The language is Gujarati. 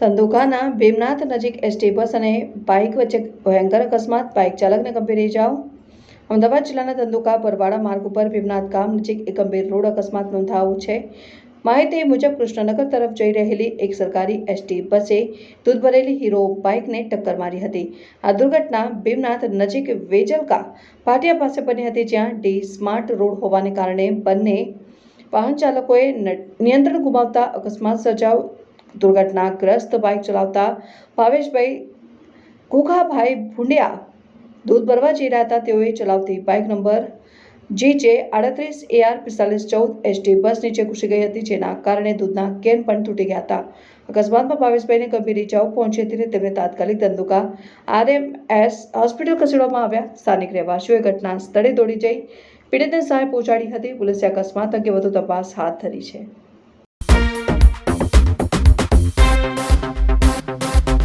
ધંધુકાના ભીમનાથ નજીક એસટી બસ અને બાઇક વચ્ચે ભયંકર અકસ્માત. બાઇક ચાલકને ગંભીર ઇજાઓ અમદાવાદ જિલ્લાના ધંધુકા પરવાડા માર્ગ ઉપર ભીમનાથ ગામ નજીક એક ગંભીર રોડ અકસ્માત નોંધાયો છે. માહિતી મુજબ કૃષ્ણનગર તરફ જઈ રહેલી એક સરકારી એસટી બસે દૂધ ભરેલી હીરો બાઇકને ટક્કર મારી હતી. આ દુર્ઘટના ભીમનાથ નજીક વેજલકા ભાટિયા પાસે બની હતી, જ્યાં ડી સ્માર્ટ રોડ હોવાને કારણે બંને વાહન ચાલકોએ નિયંત્રણ ગુમાવતા અકસ્માત સર્જાયો. દુર્ઘટનાગ્રસ્ત બાઇક ચલાવતા ભાવેશભાઈ ઘુઘાભાઈ ભુંડિયા દૂધ ભરવા જઈ રહ્યા હતા. તેઓએ ચલાવતી બાઇક નંબર જી જે આડત્રીસ એઆર પિસ્તાલીસ ચૌદ એસટી બસ નીચે ઘૂસી ગઈ હતી, જેના કારણે દૂધના કેન પણ તૂટી ગયા હતા. અકસ્માતમાં ભાવેશભાઈને ગંભીર ઇજાઓ પહોંચી હતી તેમને તાત્કાલિક ધંધુકા આરએમએસ હોસ્પિટલ ખસેડવામાં આવ્યા. સ્થાનિક રહેવાસીઓએ ઘટના સ્થળે દોડી જઈ પીડિતને સહાય પહોંચાડી હતી. પોલીસે અકસ્માત અંગે વધુ તપાસ હાથ ધરી છે.